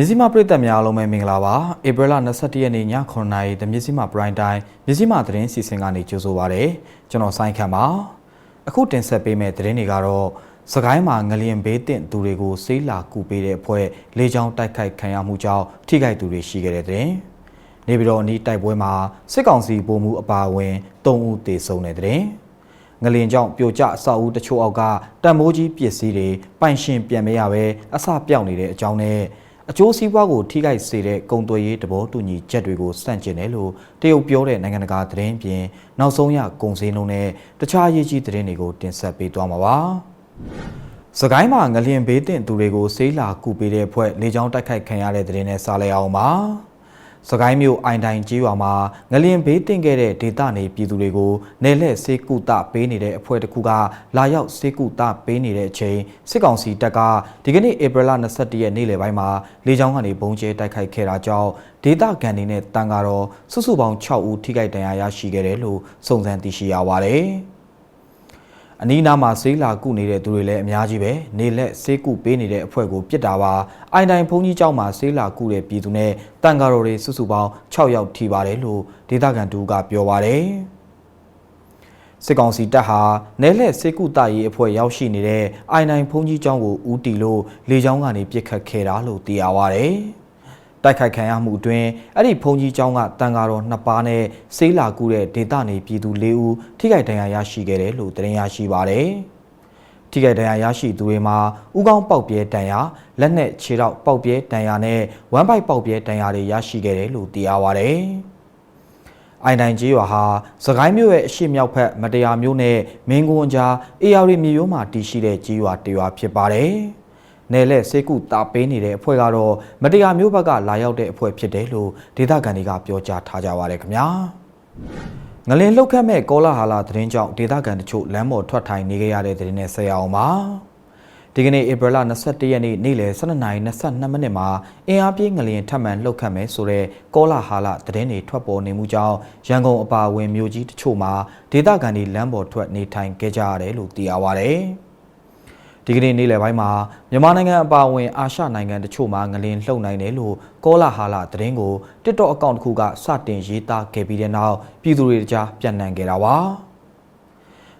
မြစည်းမပရိသတ်များအားလုံးပဲမင်္ဂလာပါဧပြီလ22ရက်နေ့ည9:00နာရီတမြစည်းမပရိုင်တိုင်းမြစည်းမသတင်းစီစဉ်ကနေကြိုဆိုပါရစေကျွန်တော်စိုင်းခန့်ပါအခုတင်ဆက်ပေးမယ့်သတင်းတွေကတော့စကိုင်းမှာငလျင်ဘေးတင့်သူတွေကိုစေးလာကူပေးတဲ့အဖွဲ့လေကြောင်းတိုက်ခိုက်ခံရမှုကြောင့်ထိခိုက်သူတွေရှိခဲ့တဲ့တဲ့နေပြည်တော်အနီးတိုက်ပွဲမှာစစ်ကောင်စီဗိုလ်မှူးအပါအဝင်3ဦးသေဆုံးတဲ့တဲ့ငလင်ကြောင့်ပြိုကျအဆောက်အဦတချို့အောက်ကတံမိုးကြီးပစ္စည်းတွေပိုင်ရှင်ပြန်မရပဲအစပြောက်နေတဲ့အကြောင်းနဲ့ အကျိုးစီးပွားကိုထိခိုက်စေတဲ့ကုန်သွယ်ရေးတဘောတူညီချက်တွေကိုစန့်ကျင်တယ်လို့တရုတ်ပြောတဲ့နိုင်ငံတကာသတင်းပြင်နောက်ဆုံးရကုန်စည်နှုန်းနဲ့တခြားအရေးကြီးသတင်းတွေကိုတင်ဆက်ပေးသွားမှာပါ။စကိုင်းမှာငလျင်ဘေးတင်သူတွေကိုဆေးလာကူပေးတဲ့အဖွဲ့လေကြောင်းတိုက်ခိုက်ခံရတဲ့သတင်းနဲ့စားလိုက်အောင်ပါ။ စကိုင်းမြို့အိုင်တိုင်ကြီးရွာမှာငလျင်ဘေးတင်ခဲ့တဲ့ဒေသနေပြည်သူတွေကိုနယ်လှည့်ဆေးကုသပေးနေတဲ့အဖွဲ့တစ်ခုကလာရောက်ဆေးကုသပေးနေတဲ့အချိန်စစ်ကောင်စီတပ်ကဒီကနေ့ဧပြီလ22ရက်နေ့လယ်ပိုင်းမှာလေကြောင်းကနေဘုံကျဲတိုက်ခိုက်ခဲ့တာကြောင့်ဒေသခံတွေနဲ့တန်ကားတော်စုစုပေါင်း6ဦးထိခိုက်ဒဏ်ရာရရှိခဲ့တယ်လို့စုံစမ်းသိရှိရပါတယ်။ အနီးနားမှာဆေးလာကုနေတဲ့သူတွေလည်းအများကြီးပဲနေလက်ဆေးကုပေးနေတဲ့အဖွဲ့ကိုပြစ်တာပါအိုင်တိုင်ဘုံကြီးကျောင်းမှာဆေးလာကုတဲ့ပြည်သူနဲ့တန်ကားတော်တွေစုစုပေါင်း6ယောက်ထိပါတယ်လို့ဒေသခံတူကပြောပါတယ်စစ်ကောင်စီတပ်ဟာနဲလက်စေကုတရေးအဖွဲ့ရောက်ရှိနေတဲ့အိုင်နိုင်ဖုန်ကြီးကျောင်းကိုဦးတီလို့လေကြောင်းကနေပြစ်ခတ်ခဲ့တာလို့သိရပါဗျ။ တိုက်ခိုက်ခံရမှုအတွင်းအဲ့ဒီဘုံကြီးကျောင်းကတန်ဃာတော်နှစ်ပါးနဲ့ဆေးလာကူတဲ့ဒေသနေပြည်သူ၄ဦးထိခိုက်ဒဏ်ရာရရှိခဲ့တယ်လို့သတင်းရရှိပါတယ်။ထိခိုက်ဒဏ်ရာရရှိသူတွေမှာဥကောင်းပေါက်ပြဲဒဏ်ရာလက်နဲ့ခြေထောက်ပေါက်ပြဲဒဏ်ရာနဲ့ဝမ်းပိုက်ပေါက်ပြဲဒဏ်ရာတွေရရှိခဲ့တယ်လို့သိရပါတယ်။အိုင်တိုင်ကြီးရွာဟာစကိုင်းမြို့ရဲ့အရှိမြောက်ဖက်မတရားမျိုးနဲ့မင်းကွန်းကြားအေယာရီမြေရိုးမှာတည်ရှိတဲ့ကြီးရွာတရွာဖြစ်ပါတယ်။ နယ်လက်စေကုတာပေးနေတဲ့အဖွဲ့ကတော့မတရားမျိုးဘက်ကလာရောက်တဲ့အဖွဲ့ဖြစ်တယ်လို့ဒေသခံတွေကပြောကြားထားကြပါတယ်ခင်ဗျာငလင်လှုပ်ခတ်မဲ့ကောလာဟာလာသတင်းကြောင့်ဒေသခံတချို့လမ်းပေါ်ထွက်ထိုင်နေကြရတဲ့သတင်းနဲ့ဆက်ရအောင်ပါဒီကနေ့ဧပြီလ22ရက်နေ့နေ့လယ်12:22မိနစ်မှာအင်အားပြင်းငလျင်ထပ်မံလှုပ်ခတ်မယ်ဆိုတဲ့ကောလာဟာလသတင်းတွေထွက်ပေါ်နေမှုကြောင့်ရန်ကုန်အပါအဝင်မြို့ကြီးတချို့မှာဒေသခံတွေလမ်းပေါ်ထွက်နေထိုင်ခဲ့ကြရတယ်လို့သိရပါဗျ။ ဒီကနေ့နေ့လယ်ပိုင်းမှာမြန်မာနိုင်ငံအပါအဝင်အာရှနိုင်ငံတချို့မှာငလင်လှုပ်နိုင်တယ်လို့ကောလာဟာလာသတင်းကို TikTok အကောင့်တစ်ခုကစတင်ရေးသားခဲ့ပြီးတဲ့နောက်ပြည်သူတွေကြားပြန့်နှံ့ခဲ့တာပါ။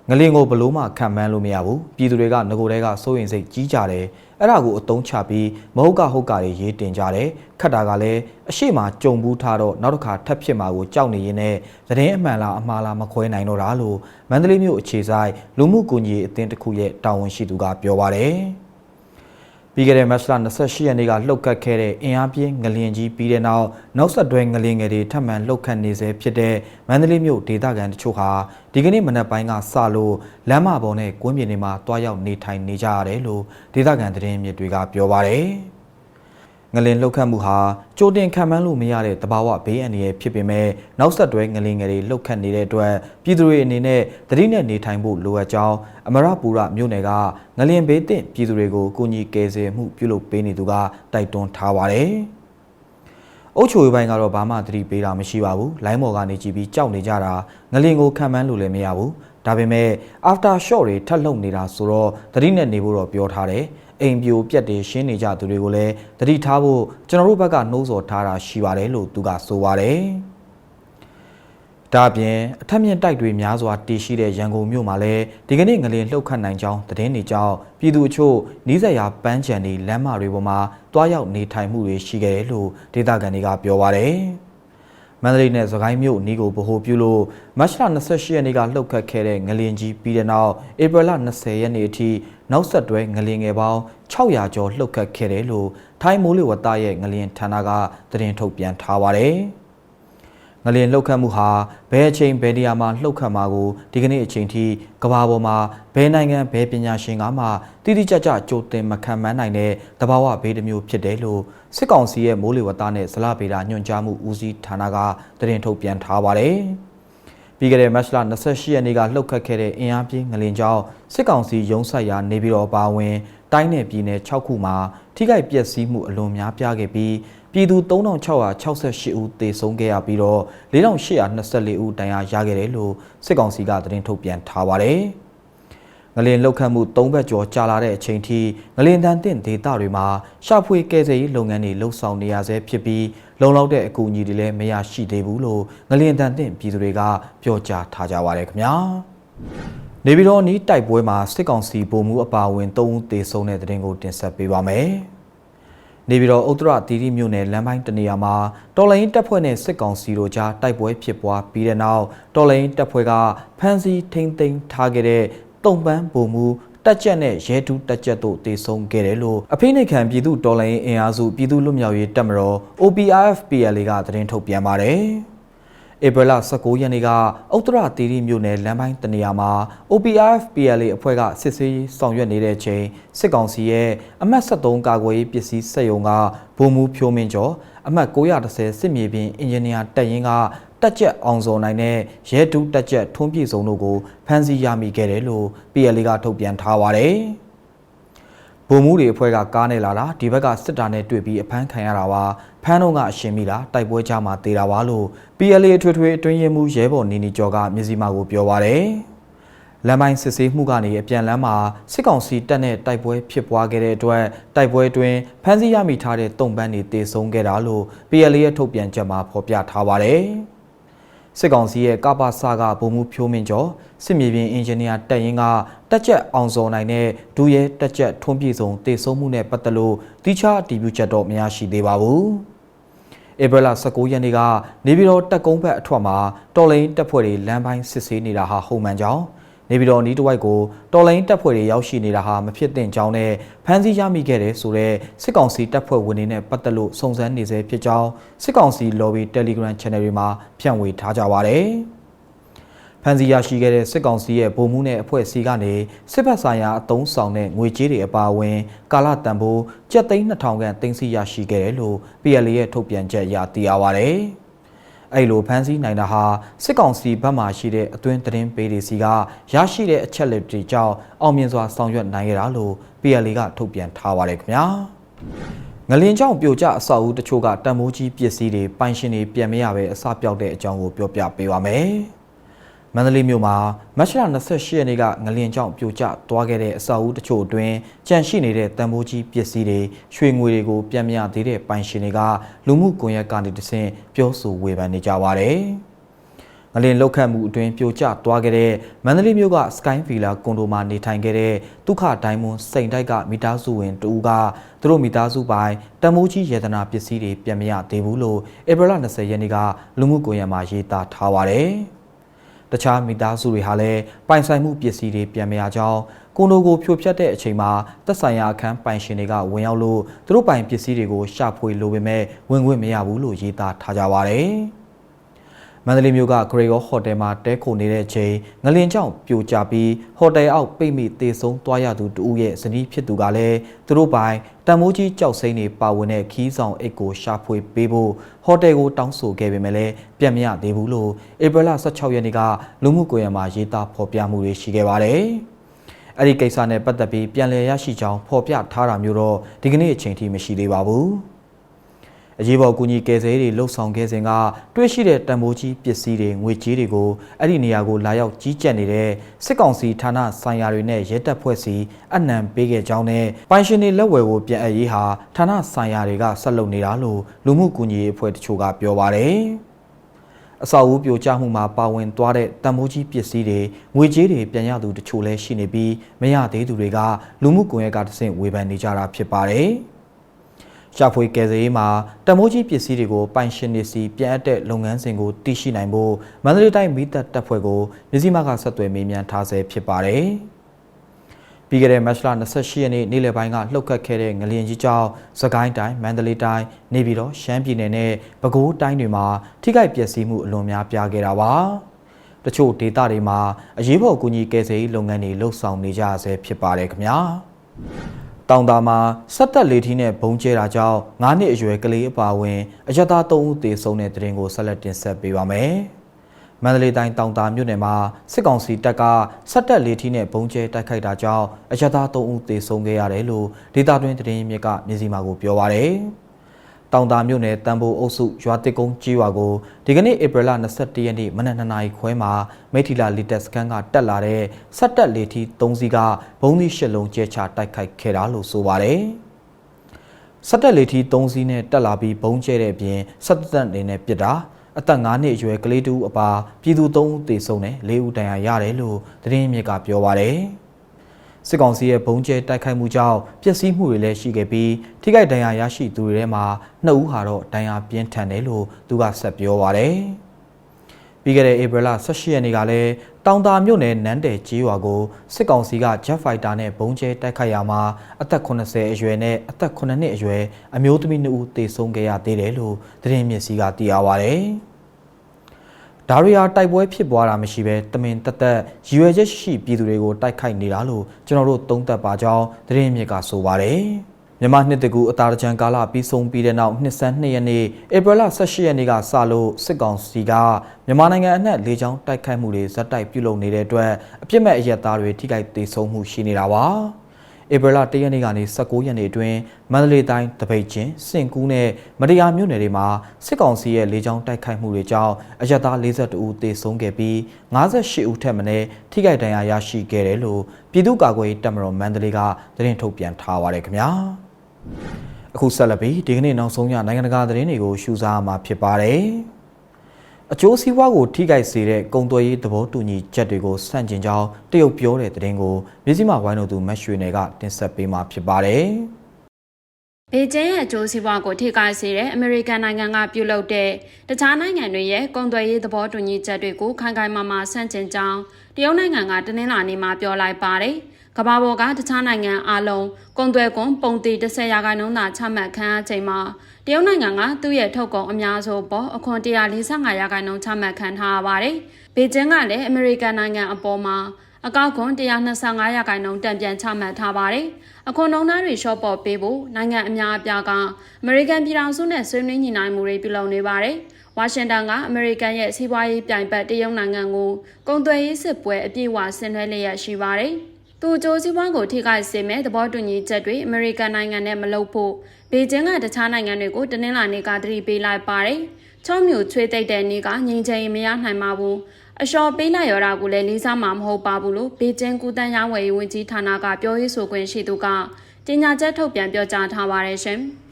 ငလင်ကိုဘလို့မှခံမှန်းလို့မရဘူးပြည်သူတွေကငကိုတဲကစိုးရင်စိတ်ကြီးကြတယ် အဲ့ဒါကိုအတုံးချပြီးမဟုတ်ကဟုတ်ကတွေရေးတင်ကြတယ်ခတ်တာကလည်းအရှိမကြုံဘူးထားတော့နောက်တစ်ခါထပ်ဖြစ်မှာကိုကြောက်နေရင်းနဲ့သတင်းအမှန်လားအမှားလားမခွဲနိုင်တော့တာလို့မန္တလေးမြို့အခြေဆိုင်လူမှုကူညီရေးအသင်းတစ်ခုရဲ့တာဝန်ရှိသူကပြောပါတယ် ပြီးခဲ့တဲ့မတ်လ28ရက်နေ့ကလှုပ်ခတ်ခဲ့တဲ့အင်အားပြင်းငလျင်ကြီးပြီးတဲ့နောက်နောက်ဆက်တွဲငလျင်ငယ်တွေထပ်မံလှုပ်ခတ်နေစေဖြစ်တဲ့မန္တလေးမြို့ဒေသခံတချို့ဟာဒီကနေ့မနက်ပိုင်းကစလို့လမ်းမပေါ်နဲ့ကွင်းပြင်တွေမှာတွားရောက်နေထိုင်နေကြရတယ်လို့ဒေသခံသတင်းမြစ်တွေကပြောပါတယ် ငလင်လှုပ်ခတ်မှုဟာကြိုတင်ခံမှန်းလို့မရတဲ့တဘာဝဘေးအန္တရာယ်ဖြစ်ပေမဲ့နောက်ဆက်တွဲငလင်ငယ်တွေလှုပ်ခတ်နေတဲ့အတွက်ပြည်သူတွေအနေနဲ့သတိနဲ့နေထိုင်ဖို့လိုအပ်ကြောင်းအမရပူရမြို့နယ်ကငလင်ဘေးတင့်ပြည်သူတွေကိုကူညီကယ်ဆယ်မှုပြုလုပ်ပေးနေသူကတိုက်တွန်းထားပါတယ်။အုတ်ချိုပိုင်းကတော့ဘာမှသတိပေးတာမရှိပါဘူး။လိုင်းမော်ကနေကြည့်ပြီးကြောက်နေကြတာငလင်ကိုခံမှန်းလို့လည်းမရဘူး။ ဒါပေမဲ့ after shot တွေထပ်လုံနေတာဆိုတော့သတိနဲ့နေဖို့တော့ပြောထားတယ်။အိမ်ပြိုပြက်တွေရှင်းနေကြသူတွေကိုလည်းတတိထားဖို့ကျွန်တော်တို့ဘက်ကနှိုးဆော်ထားတာရှိပါတယ်လို့သူကဆိုပါတယ်ဒါပြင်အထက်မြင့်တိုက်တွေများစွာတည်ရှိတဲ့ရန်ကုန်မြို့မှာလည်းဒီကနေ့ငလင်လှုပ်ခတ်နိုင်ကြောင်းသတင်းတွေကြောင့်ပြည်သူအချို့နီးစပ်ရာပန်းချံတွေလမ်းမတွေပေါ်မှာတွားရောက်နေထိုင်မှုတွေရှိခဲ့တယ်လို့ဒေသခံတွေကပြောပါတယ်။ မန္တလေးနဲ့စကိုင်းမြို့နီးကိုဗဟိုပြုလို့မတ်လ28ရက်နေ့ကလှုပ်ခတ်ခဲ့တဲ့ငလင်ကြီးပြီးတဲ့နောက်ဧပြီလ20ရက်နေ့အထိနောက်ဆက်တွဲငလင်ငယ်ပေါင်း600ကျော်လှုပ်ခတ်ခဲ့တယ်လို့ထိုင်းမိုးလေဝသရဲ့ငလင်ဌာနကသတင်းထုတ်ပြန်ထားပါတယ်။ ငလင်လှုပ်ခတ်မှုဟာဘယ်အချိန်ဘယ်နေရာမှာလှုပ်ခတ်မှာကိုဒီကနေ့အချိန်ထိကမ္ဘာပေါ်မှာဘယ်နိုင်ငံဘယ်ပညာရှင်ကမှတိတိကျကျကြိုတင်မခံမှန်းနိုင်တဲ့သဘာဝဘေးတစ်မျိုးဖြစ်တယ်လို့စစ်ကောင်စီရဲ့မိုးလေဝသနဲ့ဇလဗေဒညွှန်ကြားမှုဦးစီးဌာနကသတင်းထုတ်ပြန်ထားပါတယ်။ပြီးခဲ့တဲ့မတ်လ28ရက်နေ့ကလှုပ်ခတ်ခဲ့တဲ့အင်အားပြင်းငလင်ကြောင့်စစ်ကောင်စီရုံးဆက်ရာနေပြည်တော်ပါဝင်တိုင်းနယ်ပြည်နယ်6ခုမှာထိခိုက်ပျက်စီးမှုအလွန်များပြားခဲ့ပြီး ပြည်သူ3668ဦးသေဆုံးခဲ့ရပြီးတော့4824ဦးဒဏ်ရာရခဲ့တယ်လို့စစ်ကောင်စီကသတင်းထုတ်ပြန်ထားပါတယ်။ငလင်လောက်ခတ်မှု၃ဘက်ကျော်ကြာလာတဲ့အချိန်ထိငလင်တန်တင့်ဒေသတွေမှာရှာဖွေကယ်ဆယ်ရေးလုပ်ငန်းတွေလှုပ်ဆောင်နေရဆဲဖြစ်ပြီးလုံလောက်တဲ့အကူအညီတွေလည်းမရရှိသေးဘူးလို့ငလင်တန်တင့်ပြည်သူတွေကပြောကြားထားကြပါရခင်ဗျာနေပြည်တော်နီးတိုက်ပွဲမှာစစ်ကောင်စီဗိုလ်မှူးအပါအဝင်၃ဦးသေဆုံးတဲ့တဲ့တင်ကိုတင်ဆက်ပေးပါမယ် နေပြည်တော်ဥတ္တရတီရီမြို့နယ်လမ်းပိုင်းတနေရာမှာတော်လိုင်းတပ်ဖွဲ့နဲ့စစ်ကောင်စီတို့ကြားတိုက်ပွဲဖြစ်ပွားပြီးတဲ့နောက်တော်လိုင်းတပ်ဖွဲ့ကဖမ်းဆီးထိန်းသိမ်းထားခဲ့တဲ့တုံပန်းဗိုလ်မှူးတက်ကြက်နဲ့ရဲတူးတက်ကြက်တို့တေဆုံးခဲ့တယ်လို့အဖိနှိတ်ခံပြည်သူတော်လိုင်းအင်အားစုပြည်သူ့လွတ်မြောက်ရေးတပ်မတော် OPRF PLA ကသတင်းထုတ်ပြန်ပါတယ်။ ဧပြီလ19ရက်နေ့ကဥတ္တရတီရီမြို့နယ်လမ်းပိုင်းတနေရာမှာ OPRF PLA အဖွဲ့ကစစ်ဆေးဆောင်ရွက်နေတဲ့ချိန်စစ်ကောင်စီရဲ့အမှတ်73ကာကွယ်ရေးပစ္စည်းစက်ရုံကဗိုလ်မှူးဖြိုးမင်းကျော်အမှတ်930စစ်မြေပြင်အင်ဂျင်နီယာတပ်ရင်းကတက်ကြက်အောင်စော်နိုင်တဲ့ရဲတူးတက်ကြက်ထွန်းပြည့်စုံတို့ကိုဖမ်းဆီးရမိခဲ့တယ်လို့ PLA ကထုတ်ပြန်ထားပါတယ်။ ဗိုလ်မှူးတွေအဖွဲ့ကကားနဲ့လာတာဒီဘက်ကစစ်တာနဲ့တွေ့ပြီးအဖမ်းခံရတာပါဖမ်းတော့ကအရှင်မိလားတိုက်ပွဲကြမှာတေးတာပါလို့ PLA အထွေထွေအတွင်းရင်မှုရဲဘော်နေနီကျော်ကမြစည်းမကိုပြောပါတယ်လမ်းပိုင်းစစ်ဆေးမှုကနေအပြန်လမ်းမှာစစ်ကောင်စီတပ်နဲ့တိုက်ပွဲဖြစ်ပွားခဲ့တဲ့အတွက်တိုက်ပွဲတွင်ဖမ်းဆီးရမိထားတဲ့တုံပန်းတွေတေဆုံးခဲ့တာလို့ PLA ရဲ့ထုတ်ပြန်ချက်မှာဖော်ပြထားပါတယ် စစ်ကောင်စီရဲ့ကပ္ပစကဗိုလ်မှူးဖြိုးမင်းကျော်စစ်မြေပြင်အင်ဂျင်နီယာတပ်ရင်းကတက်ချက်အောင်စော်နိုင်တဲ့ဒူရဲတက်ချက်ထွန်းပြည့်စုံတေဆုံးမှုနဲ့ပတ်သက်လို့တိကျအတည်ပြုချက်တော့မရရှိသေးပါဘူးဧပြီလ19ရက်နေ့ကနေပြည်တော်တက်ကုန်းဘက်အထွက်မှာတော်လိန်တပ်ဖွဲ့တွေလမ်းပိုင်းစစ်ဆေးနေတာဟာဟုတ်မှန်ကြောင်း နေပြည်တော်နီးတစ်ဝိုက်ကိုတော်လိုင်းတပ်ဖွဲ့တွေရောက်ရှိနေတာဟာမဖြစ်သင့်ကြောင်းနဲ့ဖမ်းဆီးရမိခဲ့တဲ့ဆိုတဲ့စစ်ကောင်စီတပ်ဖွဲ့ဝင်တွေနဲ့ပတ်သက်လို့စုံစမ်းနေဆဲဖြစ်ကြောင်းစစ်ကောင်စီ lobby Telegram Channel တွေမှာဖြန့်ဝေထားကြပါဗျ။ဖန်စီရရှိခဲ့တဲ့စစ်ကောင်စီရဲ့ဗိုလ်မှူးနဲ့အဖွဲ့အစည်းကနေစစ်ဘက်ဆိုင်ရာအတုံးဆောင်တဲ့ငွေကြေးတွေအပါအဝင် ကာလတန်ဖိုးကျပ်သိန်း2000ခန့်တင်စီရရှိခဲ့တယ်လို့ PLA ရဲ့ထုတ်ပြန်ချက်အရသိရပါဗျ။ အဲ့လိုဖမ်းဆီးနိုင်တာဟာစစ်ကောင်စီဘက်မှရှိတဲ့အသွင်သတင်းပေးတွေစီကရရှိတဲ့အချက်လက်တွေကြောင့်အောင်မြင်စွာဆောင်ရွက်နိုင်ရတာလို့ PLA ကထုတ်ပြန်ထားပါတယ်ခင်ဗျာငလင်ကြောင့်ပြိုကျအဆောက်အဦတချို့ကတံမိုးကြီးပစ္စည်းတွေပိုင်ရှင်တွေပြန်မရပဲအစပြောက်တဲ့အကြောင်းကိုပြောပြပေးပါမယ် မန္တလေးမြို့မှာမတ်လ28ရက်နေ့ကငလျင်ကြောင့်ပြိုကျသွားခဲ့တဲ့အဆောက်အဦတချို့အတွင်းကြန့်ရှိနေတဲ့တန်ဖိုးကြီးပစ္စည်းတွေရွှေငွေတွေကိုပြန်မရသေးတဲ့ပိုင်ရှင်တွေကလူမှုကွန်ရက်ကနေတဆင့်ပြောဆိုဝေဖန်နေကြပါတယ်။ငလင်လောက်ခတ်မှုအတွင်းပြိုကျသွားခဲ့တဲ့မန္တလေးမြို့က Sky Villa ကွန်ဒိုမှာနေထိုင်ခဲ့တဲ့ဒုက္ခဒိုင်းမွန်စိန်တိုက်ကမိသားစုဝင်တူကသူတို့မိသားစုပိုင်တမိုးကြီးယေဒနာပစ္စည်းတွေပြန်မရသေးဘူးလို့ဧပြီလ20ရက်နေ့ကလူမှုကွန်ရက်မှာရေးသားထားပါတယ်။ တခြားမိသားစုတွေဟာလည်းပိုင်ဆိုင်မှုပစ္စည်းတွေပြန်မရကြောင်းကွန်ဒိုကိုဖြိုဖျက်တဲ့အချိန်မှာသက်ဆိုင်ရာအခန်းပိုင်ရှင်တွေကဝင်ရောက်လို့သူတို့ပိုင်ပစ္စည်းတွေကိုရှာဖွေလိုပေမဲ့ဝင်ခွင့်မရဘူးလို့ရေးသားထားကြပါတယ်။ မန္တလေးမြို့က Gregor Hotel မှာတဲခိုနေတဲ့ချိန်ငလင်ကြောင့်ပြိုကျပြီးဟိုတယ်အောက်ပိတ်မိတေဆုံးသွားရသူတူရဲ့ဇနီးဖြစ်သူကလည်းသူတို့ပိုင်တံမိုးကြီးကြောက်စိမ့်တွေပါဝင်တဲ့ခီးဆောင်အိတ်ကိုရှာဖွေပေးဖို့ဟိုတယ်ကိုတောင်းဆိုခဲ့ပေမဲ့လည်းပြတ်မရသေးဘူးလို့ဧပြီလ16ရက်နေ့ကလူမှုကွန်ရက်မှာရေးသားဖော်ပြမှုတွေရှိခဲ့ပါတယ်။အဲ့ဒီကိစ္စနဲ့ပတ်သက်ပြီးပြန်လည်ရရှိကြောင်းဖော်ပြထားတာမျိုးတော့ဒီကနေ့အချိန်ထိမရှိသေးပါဘူး။ အရေးပေါ်ကူညီကယ်ဆယ်ရေးတွေလှုပ်ဆောင်ခဲ့စဉ်ကတွေ့ရှိတဲ့တံမိုးကြီးပစ္စည်းတွေငွေကြေးတွေကိုအဲ့ဒီနေရာကိုလာရောက်ကြီးကြပ်နေတဲ့စစ်ကောင်စီဌာနဆိုင်ရာတွေနဲ့ရဲတပ်ဖွဲ့စီအနံပေးခဲ့ကြောင်းနဲ့ပိုင်ရှင်တွေလက်ဝယ်ကိုပြန်အပ်ရေးဟာဌာနဆိုင်ရာတွေကဆက်လုပ်နေတာလို့လူမှုကူညီရေးအဖွဲ့တချို့ကပြောပါတယ်အဆောက်အဦပြိုကျမှုမှာပါဝင်သွားတဲ့တံမိုးကြီးပစ္စည်းတွေငွေကြေးတွေပြန်ရသူတချို့လည်းရှိနေပြီးမရသေးသူတွေကလူမှုကွန်ရက်ကတဆင့်ဝေဖန်နေကြတာဖြစ်ပါတယ်။ ရှာဖွေကယ်ဆယ်ရေးမှာတမိုးကြီးပစ္စည်းတွေကိုပိုင်ရှင်တွေစီပြန်အပ်တဲ့လုပ်ငန်းစဉ်ကိုတည်ရှိနိုင်ဖို့မန္တလေးတိုင်းမိသက်တပ်ဖွဲ့ကိုမြစည်းမကဆက်သွယ်မေးမြန်းထားဆဲဖြစ်ပါတယ်။ပြီးခဲ့တဲ့မတ်လ28ရက်နေ့နေ့လယ်ပိုင်းကလှုပ်ခတ်ခဲ့တဲ့ငလျင်ကြီးကြောင့်စကိုင်းတိုင်းမန္တလေးတိုင်းနေပြည်တော်ရှမ်းပြည်နယ်နဲ့ပဲခူးတိုင်းတွေမှာထိခိုက်ပျက်စီးမှုအလွန်များပြားခဲ့တာပါ။တချို့ဒေသတွေမှာအရေးပေါ်ကူညီကယ်ဆယ်ရေးလုပ်ငန်းတွေလှုပ်ဆောင်နေကြဆဲဖြစ်ပါတယ်ခင်ဗျာ။ တောင်တာမှာစက်တက်လေးထီးနဲ့ဘုံကျဲတာကြောင့်9နှစ်အရွယ်ကလေးအပါဝင်အရသာ3ဦးသေဆုံးတဲ့တဲ့ရင်ကိုဆက်လက်တင်ဆက်ပေးပါမယ်။မန္တလေးတိုင်းတောင်တာမြို့နယ်မှာစစ်ကောင်စီတပ်ကစက်တက်လေးထီးနဲ့ဘုံကျဲတိုက်ခိုက်တာကြောင့်အရသာ3ဦးသေဆုံးခဲ့ရတယ်လို့ဒေတာတွင်တရင်မြစ်ကမြစည်းမာကိုပြောပါရယ်။ တောင်တာမြို့နယ်တန်ဖိုးအုပ်စုရွာတစ်ကုန်းကြီးရွာကိုဒီကနေ့ဧပြီလ22ရက်နေ့မနက်2နာရီခွဲမှာမိထီလာလီတက်စကန်ကတက်လာတဲ့ဆက်တက်လေထီ3စီးကဘုံသီးရှစ်လုံးကျဲချတိုက်ခိုက်ခဲ့တာလို့ဆိုပါတယ်။ဆက်တက်လေထီ3စီးနဲ့တက်လာပြီးဘုံကျဲတဲ့အပြင်ဆက်တက်နေနဲ့ပြစ်တာအသက်9နှစ်အရွယ်ကလေးတူအပါပြည်သူ3ဦးသေဆုံးနဲ့4ဦးဒဏ်ရာရတယ်လို့သတင်းမြစ်ကပြောပါတယ်။ စစ်ကောင်စီရဲ့ဘုံကျဲတိုက်ခိုက်မှုကြောင့်ပျက်စီးမှုတွေလည်းရှိခဲ့ပြီးထိခိုက်ဒဏ်ရာရရှိသူတွေထဲမှာ2ဦးဟာတော့ဒဏ်ရာပြင်းထန်တယ်လို့သူကဆက်ပြောပါတယ်။ပြီးခဲ့တဲ့ဧပြီလ18ရက်နေ့ကလည်းတောင်တာမြို့နယ်နန်းတယ်ကြီးရွာကိုစစ်ကောင်စီက Jet Fighter နဲ့ဘုံကျဲတိုက်ခိုက်ရာမှာအသက်80အရွယ်နဲ့အသက်9နှစ်အရွယ်အမျိုးသမီး2ဦးသေဆုံးခဲ့ရသေးတယ်လို့သတင်းမြစ်စီကသိရပါတယ်။ ဒါရီယာတိုက်ပွဲဖြစ်ပွားတာမရှိဘဲတမင်တက်တက်ရည်ရွယ်ချက်ရှိပြည်သူတွေကိုတိုက်ခိုက်နေတာလို့ကျွန်တော်တို့သုံးသပ်ပါကြောင်းသတင်းမြစ်ကဆိုပါတယ်။မြန်မာနှစ်တကူအတာရကြံကာလပြီးဆုံးပြီးတဲ့နောက်နှစ်ဆန်း2ရက်နေ့ဧပြီလ18ရက်နေ့ကစလို့စစ်ကောင်စီကမြန်မာနိုင်ငံအနှံ့လေကြောင်းတိုက်ခိုက်မှုတွေဇက်တိုက်ပြုလုပ်နေတဲ့အတွက်အပြစ်မဲ့အရက်သားတွေထိခိုက်ဒေဆုံးမှုရှိနေတာပါ။ ဧပြီလ1ရက်နေ့ကနေ19ရက်နေ့အတွင်းမန္တလေးတိုင်းတပိတ်ချင်းစင်ကူးနဲ့မတရားမြို့နယ်တွေမှာစစ်ကောင်စီရဲ့လေကြောင်းတိုက်ခိုက်မှုတွေကြောင့်အရက်သား42ဦးသေဆုံးခဲ့ပြီး58ဦးထက်မနည်းထိခိုက်ဒဏ်ရာရရှိခဲ့တယ်လို့ပြည်သူ့ကာကွယ်ရေးတပ်မတော်မန္တလေးကသတင်းထုတ်ပြန်ထားပါတယ်ခင်ဗျာအခုဆက်လက်ပြီးဒီကနေ့နောက်ဆုံးရနိုင်ငံတကာသတင်းတွေကိုရှုစားမှာဖြစ်ပါတယ် အကျိုးစီးပွားကိုထိခိုက်စေတဲ့ကုန်သွယ်ရေးသဘောတူညီချက်တွေကိုဆန့်ကျင်ကြောင်းတရုတ်ပြောတဲ့သတင်းကိုမြစည်းမဝိုင်းတော်သူမတ်ရွှေနယ်ကတင်ဆက်ပေးမှာဖြစ်ပါတယ်။ဘေကျင်းရဲ့အကျိုးစီးပွားကိုထိခိုက်စေတဲ့အမေရိကန်နိုင်ငံကပြုလုပ်တဲ့တခြားနိုင်ငံတွေရဲ့ကုန်သွယ်ရေးသဘောတူညီချက်တွေကိုခိုင်ခိုင်မာမာဆန့်ကျင်ကြောင်းတရုတ်နိုင်ငံကတနင်္လာနေ့မှာပြောလိုက်ပါတယ်။ ကမ္ဘာပေါ်ကတခြားနိုင်ငံအလုံးကုန်သွယ်ကွန်ပုံတီ10ရာခိုင်နှုန်းသာချမှတ်ခံအချိန်မှာတရုတ်နိုင်ငံကသူ့ရဲ့ထုတ်ကုန်အများဆုံးပေါ်အခွန်145ရာခိုင်နှုန်းချမှတ်ခံထားရပါတယ်။ဘေကျင်းကလည်းအမေရိကန်နိုင်ငံအပေါ်မှာအကောက်ခွန်125ရာခိုင်နှုန်းတန်ပြန်ချမှတ်ထားပါတယ်။အခွန်နှုန်းသားတွေရှော့ပေါ်ပေးဖို့နိုင်ငံအများအပြားကအမေရိကန်ပြည်ထောင်စုနဲ့ဆွေးနွေးညှိနှိုင်းမှုတွေပြုလုပ်နေပါတယ်။ဝါရှင်တန်ကအမေရိကန်ရဲ့စီးပွားရေးပြိုင်ဘက်တရုတ်နိုင်ငံကိုကုန်သွယ်ရေးစစ်ပွဲအပြည့်အဝဆင်နွှဲလျက်ရှိပါတယ်။ သူအကျိုးစီးပွားကိုထိခိုက်စေမဲ့သဘောတူညီချက်တွေအမေရိကန်နိုင်ငံနဲ့မလုပ်ဖို့ဘေကျင်းကတခြားနိုင်ငံတွေကိုတနင်္လာနေ့ကသတိပေးလိုက်ပါတယ်။ချောမြူချွေးသိပ်တဲ့နေ့ကငြိမ်ချမ်းမရနိုင်ပါဘူး။အလျှော်ပေးလိုက်ရတာကိုလည်းလေးစားမှာမဟုတ်ပါဘူးလို့ဘေကျင်းကူတန်းရောင်းဝယ်ရေးဝန်ကြီးဌာနကပြောရေးဆိုခွင့်ရှိသူကကြေညာချက်ထုတ်ပြန်ပြောကြားထားပါတယ်ရှင်။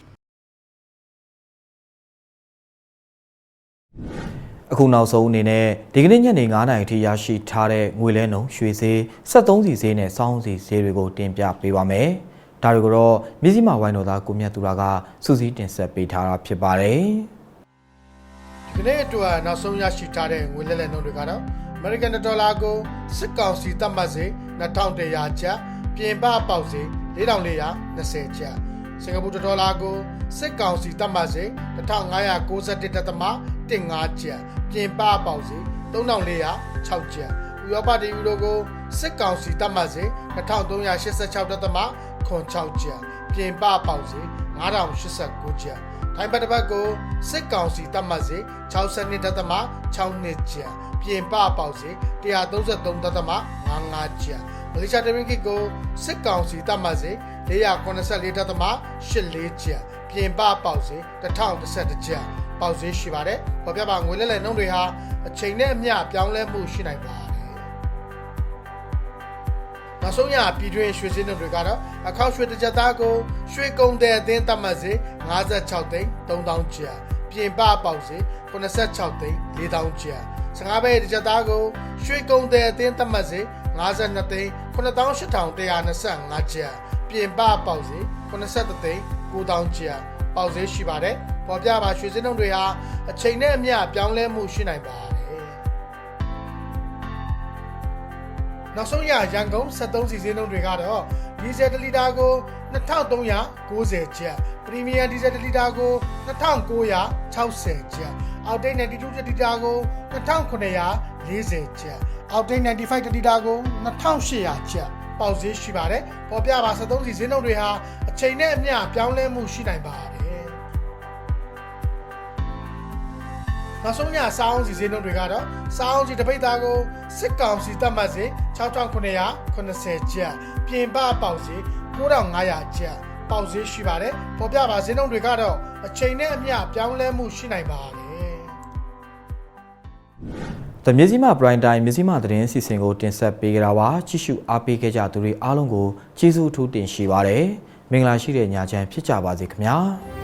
အခုနောက်ဆုံးအနေနဲ့ဒီကနေ့ညနေ9:00နာရီထိရရှိထားတဲ့ငွေလဲနှုန်းရွှေဈေး73စီဈေးနဲ့စောင်းစီဈေးတွေကိုတင်ပြပေးပါမယ်။ဒါတွေကိုတော့မြစည်းမဝိုင်းတော်သားကိုမြတ်သူရာကစူးစီးတင်ဆက်ပေးထားတာဖြစ်ပါတယ်။ဒီနေ့အတွက်နောက်ဆုံးရရှိထားတဲ့ငွေလဲလှယ်နှုန်းတွေကတော့ American ဒေါ်လာကိုစစ်ကောင်စီသတ်မှတ်စေ2100ကျပ်ပြင်ပပေါက်စေ4420ကျပ်စင်ကာပူဒေါ်လာကို စစ်ကောင်စီသတ်မှတ်စေ1591.15ကျပ်ပြင်ပပေါက်စေ3406ကျပ်ဥရောပတီယူရိုကိုစစ်ကောင်စီသတ်မှတ်စေ2386.6ကျပ်ပြင်ပပေါက်စေ9089ကျပ်ထိုင်းဘတ်တစ်ပတ်ကိုစစ်ကောင်စီတပ်မှတ်စေ62တသမ6နှစ်ကျပ်ပြင်ပပေါက်စေ133တသမ55ကျပ်မလေးရှားတရင်းကစ်ကိုစစ်ကောင်စီတပ်မှတ်စေ484တသမ84ကျပ် ပြင်ပပေါက်စေ1011ကျပ်ပေါက်စေရှိပါတယ်။ပေါ်ပြပါငွေလဲလှယ်နှုန်းတွေဟာအချိန်နဲ့အမျှပြောင်းလဲမှုရှိနိုင်ပါတယ်။နောက်ဆုံးရပြည်တွင်းရွှေစင်းတွေကတော့အခောက်ရွှေတစ်ကြက်သားကိုရွှေကုံတဲ့အသင်းတတ်မှတ်စေ56သိန်း3000ကျပ်ပြင်ပပေါက်စေ86သိန်း4000ကျပ်15ဘဲတစ်ကြက်သားကိုရွှေကုံတဲ့အသင်းတတ်မှတ်စေ52သိန်း9125ကျပ်ပြင်ပပေါက်စေ83သိန်း 9000ကျပ်ပေါက်စေရှိပါတယ်ပေါ်ပြပါရွှေစင်းတွေဟာအချိန်နဲ့အမျှပြောင်းလဲမှုရှိနိုင်ပါတယ်နောက်ဆုံးရရန်ကုန်73စီစဉ်လုံးတွေကတော့ဒီဇယ်1လီတာကို2390ကျပ်ပရီမီယံဒီဇယ်1လီတာကို2960ကျပ်အောက်တိတ်92လီတာကို2940ကျပ်အောက်တိတ်95လီတာကို2800ကျပ် ပေါက်ဈေးရှိပါတယ်ပေါ်ပြပါ73စီစဉ်လုံးတွေဟာအချိန်နဲ့အမျှပြောင်းလဲမှုရှိနိုင်ပါတယ်နောက်ဆုံးညစောင်းစီစဉ်တို့တွေကတော့စောင်းစီတပိတ်သားကိုစစ်ကောင်စီတပ်မှတ်စေ6980ကျပ်ပြင်ပပေါက်စေ9500ကျပ်ပေါက်ဈေးရှိပါတယ်ပေါ်ပြပါဈေးနှုန်းတွေကတော့အချိန်နဲ့အမျှပြောင်းလဲမှုရှိနိုင်ပါတယ်။ တမြစီမပရိုင်တိုင်းမြစီမသတင်းစီစဉ်ကိုတင်ဆက်ပေးကြတာပါကြည့်ရှုအားပေးခဲ့ကြသူတွေအားလုံးကိုကျေးဇူးအထူးတင်ရှိပါတယ်။မင်္ဂလာရှိတဲ့ညချမ်းဖြစ်ကြပါစေခင်ဗျာ။